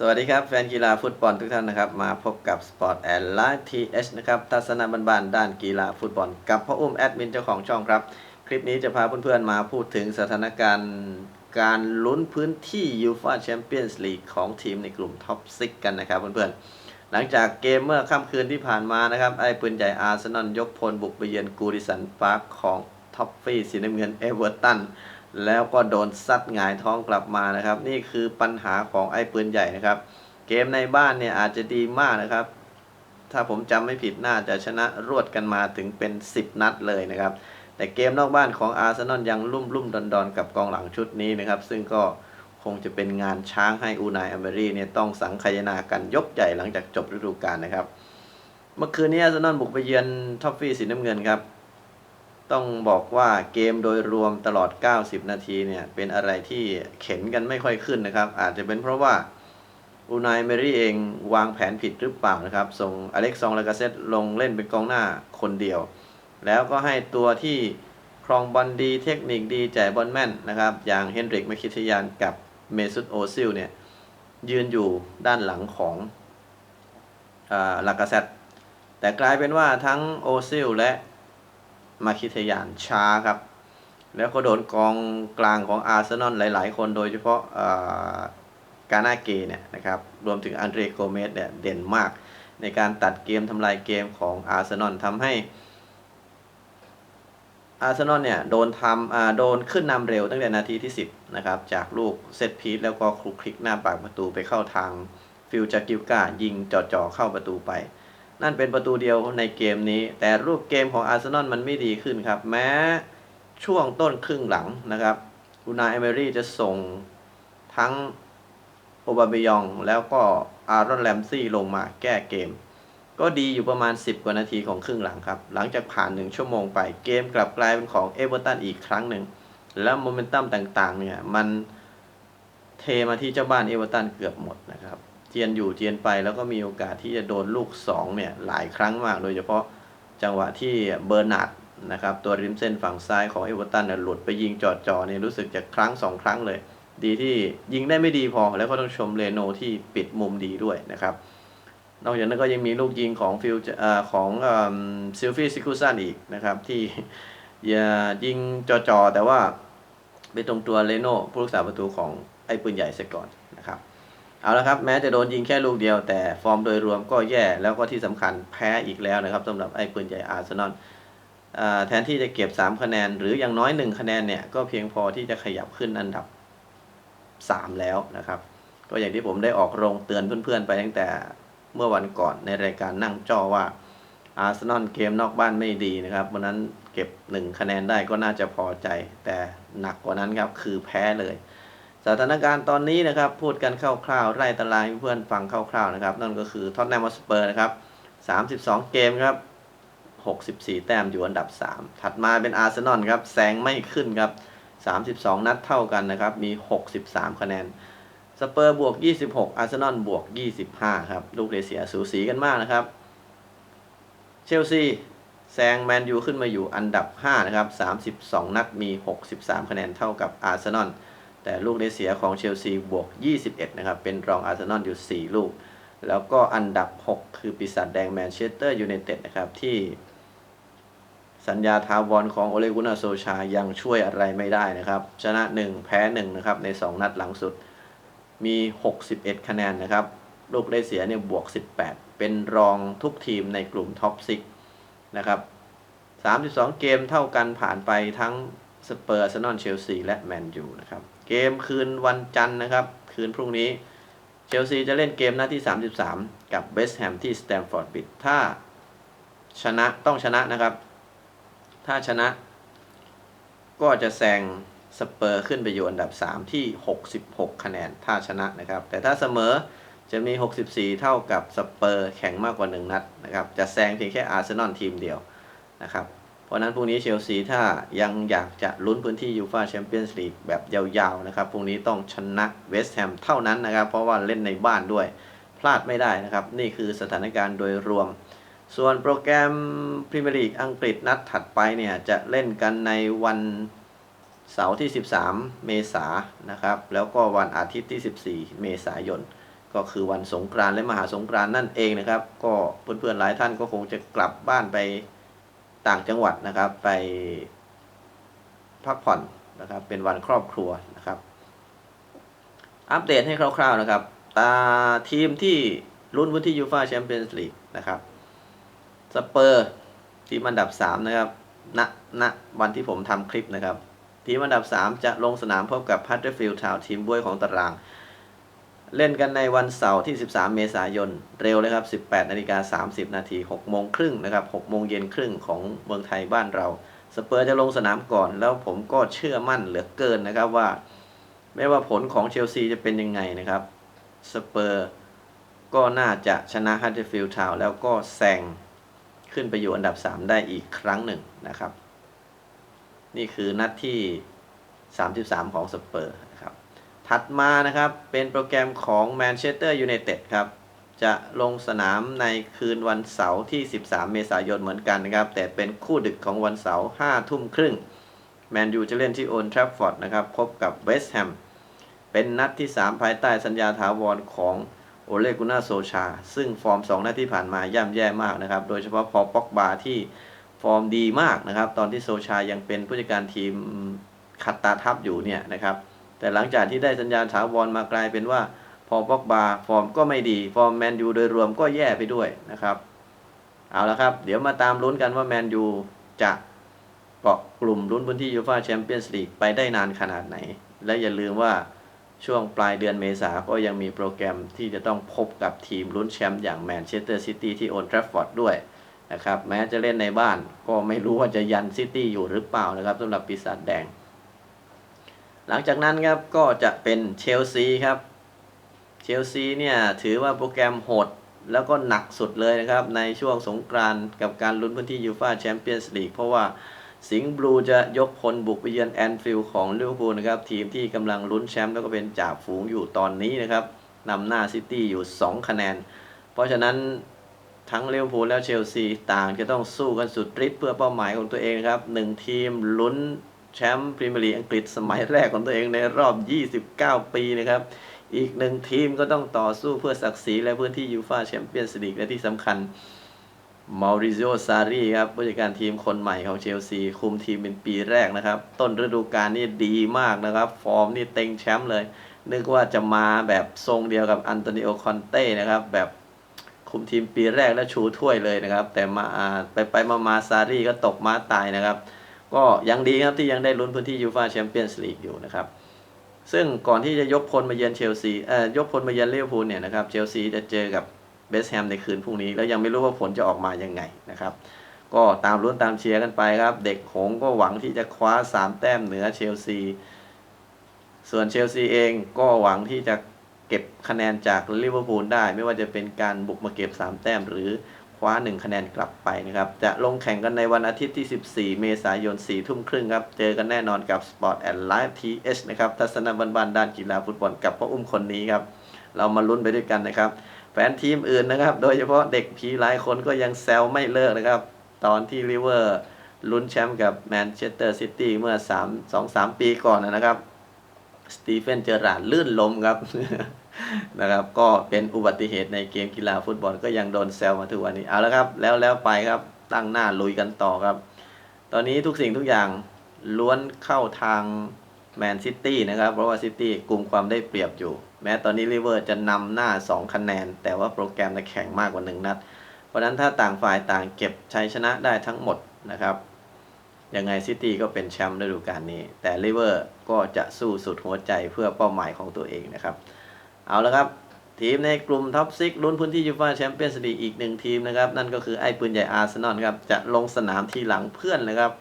สวัสดีครับ แฟนกีฬาฟุตบอลทุกท่านนะครับ มาพบกับ Sport and Live TH นะครับทัศนบันๆด้านกีฬาฟุตบอล กับพ่ออุ้มแอดมินเจ้าของช่องครับ คลิปนี้จะพาเพื่อนๆมาพูดถึงสถานการณ์การลุ้นพื้นที่ UEFA Champions League ของทีมในกลุ่มท็อป6กันนะครับเพื่อนๆ หลังจากเกมเมื่อค่ำคืนที่ผ่านมานะครับ ไอ้ปืนใหญ่อาร์เซนอลยกพลบุกไปเยือนกูริสันปาร์คของท็อปฟี่สีน้ำเงินเอเวอร์ตัน แล้วก็โดนซัดหงายท้องกลับมานะครับ นี่คือปัญหาของไอ้ปืนใหญ่นะครับ เกมในบ้านเนี่ยอาจจะดีมากนะครับ ถ้าผมจำไม่ผิดน่าจะชนะรวดกันมาถึงเป็น 10 นัดเลยนะครับ แต่เกมนอกบ้านของอาร์เซนอลยังลุ่มลุ่มดอนดอนกับกองหลังชุดนี้นะครับ ซึ่งก็คงจะเป็นงานช้างให้อูนายอเมรี่เนี่ยต้องสังคายนากันยกใหญ่หลังจากจบฤดูกาลนะครับ เมื่อคืนนี้อาร์เซนอลบุกไปเยือนท็อฟฟี่สีน้ำเงินครับ ต้องบอกว่าเกมโดยรวมตลอด 90 นาทีเนี่ย เป็นอะไรที่เข็นกันไม่ค่อยขึ้นนะครับ อาจจะเป็นเพราะว่าอูนายเมรี่เองวางแผนผิดหรือเปล่านะครับ ส่งอเล็กซองลากาเซตลงเล่นเป็นกองหน้าคนเดียว แล้วก็ให้ตัวที่ครองบอลดีเทคนิคดีจ่ายบอลแม่นนะครับ อย่างเฮนริกแมคิทยานกับเมซุตโอซิลเนี่ยยืนอยู่ด้านหลังของลากาเซตแต่กลายเป็นว่าทั้งโอซิลและ มาคิทยานช้าครับ แล้วก็โดนกองกลางของอาร์เซนอลหลาย ๆ คนโดยเฉพาะกานาเกเนี่ยนะครับรวมถึงอันเดรโกเมสเนี่ยเด่นมาก ในการตัดเกมทำลายเกมของอาร์เซนอลทำให้อาร์เซนอลเนี่ยโดนทำโดนขึ้นนำเร็วตั้งแต่นาทีที่ 10 นะครับ จากลูกเซตพีซแล้วก็คลุกคลิกหน้าปากประตูไปเข้าทางฟิลจากกิลกายิงจ่อๆเข้าประตูไป นั่นเป็นประตูเดียวในเกมนี้ แต่รูปเกมของอาร์เซนอลมันไม่ดีขึ้นครับ แม้ช่วงต้นครึ่งหลังนะครับอูนาเอเมรี่จะส่งทั้งโอบาเบยอง แล้วก็อารอนแลมซี่ลงมาแก้เกม ก็ดีอยู่ประมาณ 10 กว่านาทีของครึ่งหลังครับ หลังจากผ่าน1ชั่วโมงไปเกมกลับกลายเป็นของเอเวอร์ตันอีกครั้งหนึ่ง แล้วโมเมนตัมต่างๆเนี่ยมันเทมาที่เจ้าบ้านเอเวอร์ตันเกือบหมดนะครับ เจียนอยู่เจียนไปแล้วก็มีโอกาสที่จะโดนลูก2เนี่ยหลายครั้งมาก โดยเฉพาะจังหวะที่เบอร์นาร์ดนะครับตัวริมเส้นฝั่งซ้ายของเอเวอร์ตันเนี่ยหลุดไปยิงจอดจอเนี่ยรู้สึกจะครั้ง 2 ครั้งเลย ดีที่ยิงได้ไม่ดีพอ แล้วก็ต้องชมเรโนที่ปิดมุมดีด้วยนะครับ นอกจากนั้นก็ยังมีลูกยิงของฟิลของซิลฟี่ซิคูซันอีกนะครับที่ยิงจอจอแต่ว่าไปตรงตัวเรโนผู้รักษาประตูของไอ้ปืนใหญ่เสียก่อน เอาละครับแม้จะโดนยิงแค่ลูกเดียว แต่ฟอร์มโดยรวมก็แย่แล้วก็ที่สำคัญแพ้อีกแล้วนะครับสำหรับไอ้ปืนใหญ่อาร์เซนอลแทนที่จะเก็บ 3 คะแนน หรืออย่างน้อย 1 คะแนนเนี่ย ก็เพียงพอที่จะขยับขึ้นอันดับ 3 แล้วนะครับ ก็อย่างที่ผมได้ออกโรงเตือนเพื่อนๆ ไปตั้งแต่เมื่อวันก่อนในรายการนั่งจ้อว่าอาร์เซนอลเกมนอกบ้านไม่ดีนะครับวันนั้นเก็บ 1 คะแนนได้ก็น่าจะพอใจ แต่หนักกว่านั้นครับคือแพ้เลย สถานการณ์ตอนนี้นะครับพูดกันคร่าวๆไล่ตารางเพื่อนฟังคร่าวๆนะครับ นั่นก็คือท็อตแนมสเปอร์นะครับ32 เกมครับ64 แต้มอยู่อันดับ 3 ถัดมาเป็นอาร์เซนอลครับแซงไม่ขึ้นครับ32 นัดเท่ากันนะครับ มี 63 คะแนน สเปอร์บวก 26 อาร์เซนอลบวก 25 ครับ ลูกเรเสียสูสีกันมากนะครับ เชลซีแซงแมนยูขึ้นมาอยู่อันดับ 5 นะครับ 32 นัดมี 63 คะแนนเท่ากับอาร์เซนอล แต่ลูกได้เสียของเชลซีบวก 21 นะครับ เป็นรองอาร์เซนอลอยู่ 4 ลูก แล้วก็อันดับ 6 คือปีศาจแดงแมนเชสเตอร์ยูไนเต็ดนะครับ ที่สัญญาทาวอนของโอเลกุนาโซชายังช่วยอะไรไม่ได้นะครับ ชนะ 1 แพ้ 1 นะครับ ใน 2 นัดหลังสุดมี 61 คะแนนนะครับ ลูกได้เสียเนี่ยบวก 18 เป็นรองทุกทีมในกลุ่มท็อป6นะครับ 32 เกมเท่ากันผ่านไปทั้งสเปอร์ อาร์เซนอล เชลซี และแมนยูนะครับ เกมคืนวันจันทร์นะครับ คืนพรุ่งนี้เชลซีจะเล่นเกมหน้าที่ 33 กับเบสแฮมที่สแตมฟอร์ดบิดถ้าชนะต้องชนะนะครับ ถ้าชนะ ก็จะแซงสเปอร์ขึ้นไปอยู่อันดับ 3 ที่ 66 คะแนนถ้าชนะนะครับ แต่ถ้าเสมอจะมี 64 เท่ากับสเปอร์แข่งมากกว่า 1 นัดนะครับ จะแซงเพียงแค่อาร์เซนอลทีมเดียวนะครับ เพราะนั้นพรุ่งนี้เชลซีถ้ายังอยากจะลุ้นพื้นที่ยูฟาแชมเปี้ยนส์ลีกแบบยาวๆนะครับพรุ่งนี้ต้องชนะเวสต์แฮมเท่านั้นนะครับ เพราะว่าเล่นในบ้านด้วยพลาดไม่ได้นะครับ นี่คือสถานการณ์โดยรวม ส่วนโปรแกรมพรีเมียร์ลีกอังกฤษนัดถัดไปเนี่ยจะเล่นกันในวันเสาร์ที่ 13 เมษายนนะครับ แล้วก็วันอาทิตย์ที่ 14 เมษายน ก็คือวันสงกรานต์และมหาสงกรานต์นั่นเองนะครับ ก็เพื่อนๆหลายท่านก็คงจะกลับบ้านไป ต่างจังหวัดนะครับไปพักผ่อนนะครับ เป็นวันครอบครัวนะครับ อัปเดตให้คร่าวๆนะครับ ตาทีมที่ลุ้นพื้นที่ยูฟาแชมเปี้ยนส์ลีกนะครับสเปอร์ทีมอันดับ 3 นะครับณณวันที่ผมทำคลิปนะครับ ทีมอันดับ 3 จะลงสนามพบกับพัตเตอร์ฟิลด์ทาวทีมบ้วยของตาราง เล่นกันในวันเสาร์ที่ 13 เมษายน เร็วเลยครับ 18นาฬิกา30 นาที6โมงครึ่งนะครับ6โมงเย็นครึ่งของเมืองไทยบ้านเรา สเปอร์จะลงสนามก่อน แล้วผมก็เชื่อมั่นเหลือเกินนะครับว่า ไม่ว่าผลของเชลซีจะเป็นยังไงนะครับ สเปอร์ก็น่าจะชนะฮัตเตอร์ฟิลด์ทาวแล้วก็แซงขึ้นไปอยู่อันดับ 3 ได้อีกครั้งหนึ่งนะครับ นี่คือนัดที่ 33 ของสเปอร์ ถัดมานะครับเป็นโปรแกรมของแมนเชสเตอร์ยูไนเต็ดครับ จะลงสนามในคืนวันเสาร์ที่ 13 เมษายนเหมือนกันนะครับ แต่เป็นคู่ดึกของวันเสาร์5ทุ่มครึ่งแมนยูจะเล่นที่โอนทรัฟฟอร์ดนะครับ พบกับเวสต์แฮมเป็นนัดที่ 3 ภายใต้สัญญาถาวรของโอเลกุน่าโซชา ซึ่งฟอร์ม 2 นัดที่ผ่านมาย่ำแย่มากนะครับ โดยเฉพาะพอป็อกบาที่ฟอร์มดีมากนะครับ ตอนที่โซชายังเป็นผู้จัดการทีมขัดตาทับอยู่เนี่ยนะครับ แต่หลังจากที่ได้สัญญาถาวรมากลายเป็นว่า พอป็อกบาฟอร์มก็ไม่ดี ฟอร์มแมนยูโดยรวมก็แย่ไปด้วยนะครับ เอาละครับ เดี๋ยวมาตามลุ้นกันว่าแมนยูจะเกาะกลุ่มลุ้นพื้นที่ยูฟาแชมเปี้ยนส์ลีกไปได้นานขนาดไหน และอย่าลืมว่าช่วงปลายเดือนเมษาก็ยังมีโปรแกรมที่จะต้องพบกับทีมลุ้นแชมป์อย่างแมนเชสเตอร์ซิตี้ที่โอนทรัฟฟอร์ดด้วยนะครับ แม้จะเล่นในบ้านก็ไม่รู้ว่าจะยันซิตี้อยู่หรือเปล่านะครับสำหรับปีศาจแดง หลังจากนั้นครับก็จะเป็นเชลซีครับเชลซีเนี่ยถือว่าโปรแกรมโหดแล้วก็หนักสุดเลยนะครับ ในช่วงสงกรานต์กับการลุ้นพื้นที่ยูฟาแชมเปี้ยนส์ลีกเพราะว่าสิงห์บลูจะยกพลบุกไปเยือนแอนฟิลด์ของลิเวอร์พูลนะครับ ทีมที่กำลังลุ้นแชมป์แล้วก็เป็นจ่าฝูงอยู่ตอนนี้นะครับนำหน้าซิตี้อยู่ 2 คะแนน เพราะฉะนั้นทั้งลิเวอร์พูลและเชลซีต่างจะต้องสู้กันสุดฤทธิ์เพื่อเป้าหมายของตัวเองครับหนึ่งทีมลุ้น แชมป์พรีเมียร์ลีกอังกฤษสมัยแรกของตัวเองในรอบ 29 ปีนะครับ อีกหนึ่งทีมก็ต้องต่อสู้เพื่อศักดิ์ศรีและพื้นที่ยูฟาแชมเปี้ยนส์ลีกและที่สำคัญมาริซิโอซารีครับผู้จัดการทีมคนใหม่ของเชลซี คุมทีมเป็นปีแรกนะครับ ต้นฤดูกาลนี่ดีมากนะครับ ฟอร์มนี่เต็งแชมป์เลย นึกว่าจะมาแบบทรงเดียวกับอันโตนิโอคอนเต้นะครับ แบบคุมทีมปีแรกและชูถ้วยเลยนะครับ แต่มาไปไปมามาซารีก็ตกม้าตายนะครับ ก็ยังดีครับที่ยังได้ลุ้นพื้นที่ยูฟาแชมเปี้ยนส์ลีกอยู่นะครับ ซึ่งก่อนที่จะยกพลมาเยือนเชลซีเอ่อยกพลมาเยือนลิเวอร์พูลเนี่ยนะครับเชลซีจะเจอกับเบสแฮมในคืนพรุ่งนี้ แล้วยังไม่รู้ว่าผลจะออกมายังไงนะครับ ก็ตามลุ้นตามเชียร์กันไปครับ เด็กหงก็หวังที่จะคว้า 3 แต้มเหนือเชลซีส่วนเชลซีเองก็หวังที่จะเก็บคะแนนจากลิเวอร์พูลได้ ไม่ว่าจะเป็นการบุกมาเก็บ 3 แต้มหรือ คว้า 1 คะแนนกลับไปนะครับ จะลงแข่งกันในวันอาทิตย์ที่ 14 เมษายน 4 ทุ่มครึ่งครับ เจอกันแน่นอนกับ Sport and Live TH นะครับ ทัศนบันๆด้านกีฬาฟุตบอลกับพ่ออุ้มคนนี้ครับ เรามาลุ้นไปด้วยกันนะครับ แฟนทีมอื่นนะครับ โดยเฉพาะเด็กผีหลายคนก็ยังแซวไม่เลิกนะครับ ตอนที่ลิเวอร์ลุ้นแชมป์กับแมนเชสเตอร์ซิตี้เมื่อ 3 2 3 ปีก่อนนะครับ สตีเฟน เจอราร์ดลื่นล้มครับ นะครับ ก็เป็นอุบัติเหตุในเกมกีฬาฟุตบอลก็ยังโดนแซวมาถึงวันนี้เอาละครับ แล้วแล้วไปครับตั้งหน้าลุยกันต่อครับ ตอนนี้ทุกสิ่งทุกอย่างล้วนเข้าทางแมนซิตี้นะครับ เพราะว่าซิตี้กลุ่มความได้เปรียบอยู่ แม้ตอนนี้ลิเวอร์จะนำหน้า 2 คะแนน แต่ว่าโปรแกรมจะแข่งมากกว่า 1 นัด เพราะฉะนั้นถ้าต่างฝ่ายต่างเก็บชัยชนะได้ทั้งหมดนะครับ ยังไงซิตี้ก็เป็นแชมป์ฤดูกาลนี้ แต่ลิเวอร์ก็จะสู้สุดหัวใจเพื่อเป้าหมายของตัวเองนะครับ เอาละครับ ทีมในกลุ่มท็อปซิกลุ้นพื้นที่ยูฟ่าแชมเปี้ยนส์ลีกอีกหนึ่งทีมนะครับ นั่นก็คือไอ้ปืนใหญ่อาร์เซนอลครับ จะลงสนามทีหลังเพื่อนเลยครับ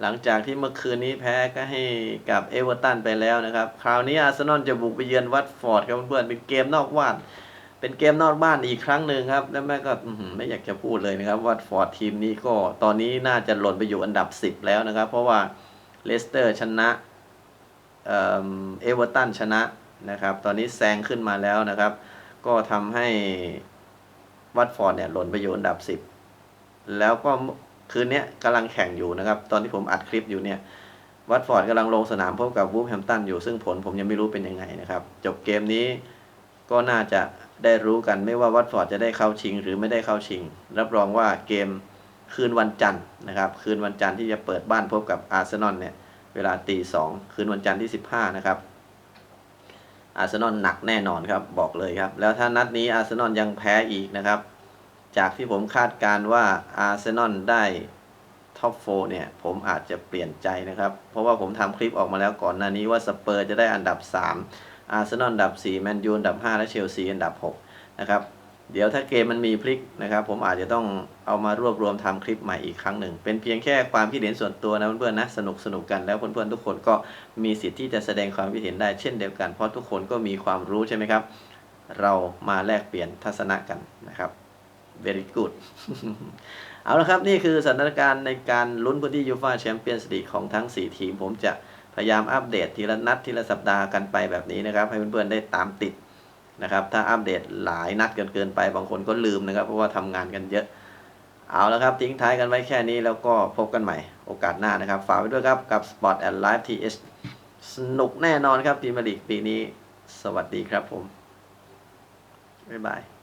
หลังจากที่เมื่อคืนนี้แพ้ก็ให้กับเอเวอร์ตันไปแล้วนะครับ คราวนี้อาร์เซนอลจะบุกไปเยือนวัตฟอร์ดครับเพื่อนเป็นเกมนอกบ้าน เป็นเกมนอกบ้านอีกครั้งหนึ่งครับ แล้วแม่ก็ไม่อยากจะพูดเลยนะครับวัตฟอร์ดทีมนี้ก็ตอนนี้น่าจะหล่นไปอยู่อันดับ 10 แล้วนะครับ เพราะว่าเลสเตอร์ชนะเอ่อเอเวอร์ตันชนะ นะครับ ตอนนี้แซงขึ้นมาแล้วนะครับ ก็ทำให้วัตฟอร์ดเนี่ยหล่นไปอยู่อันดับ 10 แล้วก็คืนนี้กำลังแข่งอยู่นะครับ ตอนที่ผมอัดคลิปอยู่เนี่ยวัตฟอร์ดกำลังลงสนามพบกับวูฟแฮมตันอยู่ซึ่งผลผมยังไม่รู้เป็นยังไงนะครับ จบเกมนี้ก็น่าจะได้รู้กันไม่ว่าวัตฟอร์ดจะได้เข้าชิง หรือไม่ได้เข้าชิง รับรองว่าเกมคืนวันจันทร์นะครับ คืนวันจันทร์ที่จะเปิดบ้านพบกับอาร์เซนอลเนี่ย เวลาตีสองคืนวันจันทร์ที่ 15 นะครับ อาร์เซนอลหนักแน่นอนครับบอกเลยครับ แล้วถ้านัดนี้อาร์เซนอลยังแพ้อีกนะครับ จากที่ผมคาดการว่าอาร์เซนอลได้ท็อปโฟเนี่ยผมอาจจะเปลี่ยนใจนะครับ เพราะว่าผมทำคลิปออกมาแล้วก่อนหน้านี้ว่าสเปอร์จะได้อันดับ 3 อาร์เซนอลอันดับ 4 แมนยูอันดับ 5 และเชลซีอันดับ 6 นะครับ เดี๋ยวถ้าเกมมันมีพลิกนะครับ ผมอาจจะต้องเอามารวบรวมทำคลิปใหม่อีกครั้งหนึ่ง เป็นเพียงแค่ความคิดเห็นส่วนตัวนะเพื่อนๆนะสนุกสนุกกันแล้วเพื่อนๆทุกคนก็มีสิทธิ์ที่จะแสดงความคิดเห็นได้เช่นเดียวกัน เพราะทุกคนก็มีความรู้ใช่ไหมครับ เรามาแลกเปลี่ยนทัศนะกันนะครับ very good เอาละครับ นี่คือสถานการณ์ในการลุ้นพื้นที่ยูฟ่าแชมเปี้ยนส์ลีกของทั้ง 4 ทีม ผมจะพยายามอัปเดตทีละนัดทีละสัปดาห์กันไปแบบนี้นะครับ ให้เพื่อนๆได้ตามติด นะครับ ถ้าอัปเดตหลายนัดเกินเกินไปบางคนก็ลืมนะครับ เพราะว่าทำงานกันเยอะ เอาแล้วครับ ทิ้งท้ายกันไว้แค่นี้แล้วก็พบกันใหม่โอกาสหน้านะครับ ฝากไว้ด้วยครับกับ Sport and Live TH สนุกแน่นอนครับพรีเมียร์ลีกปีนี้ สวัสดีครับผม บ๊ายบาย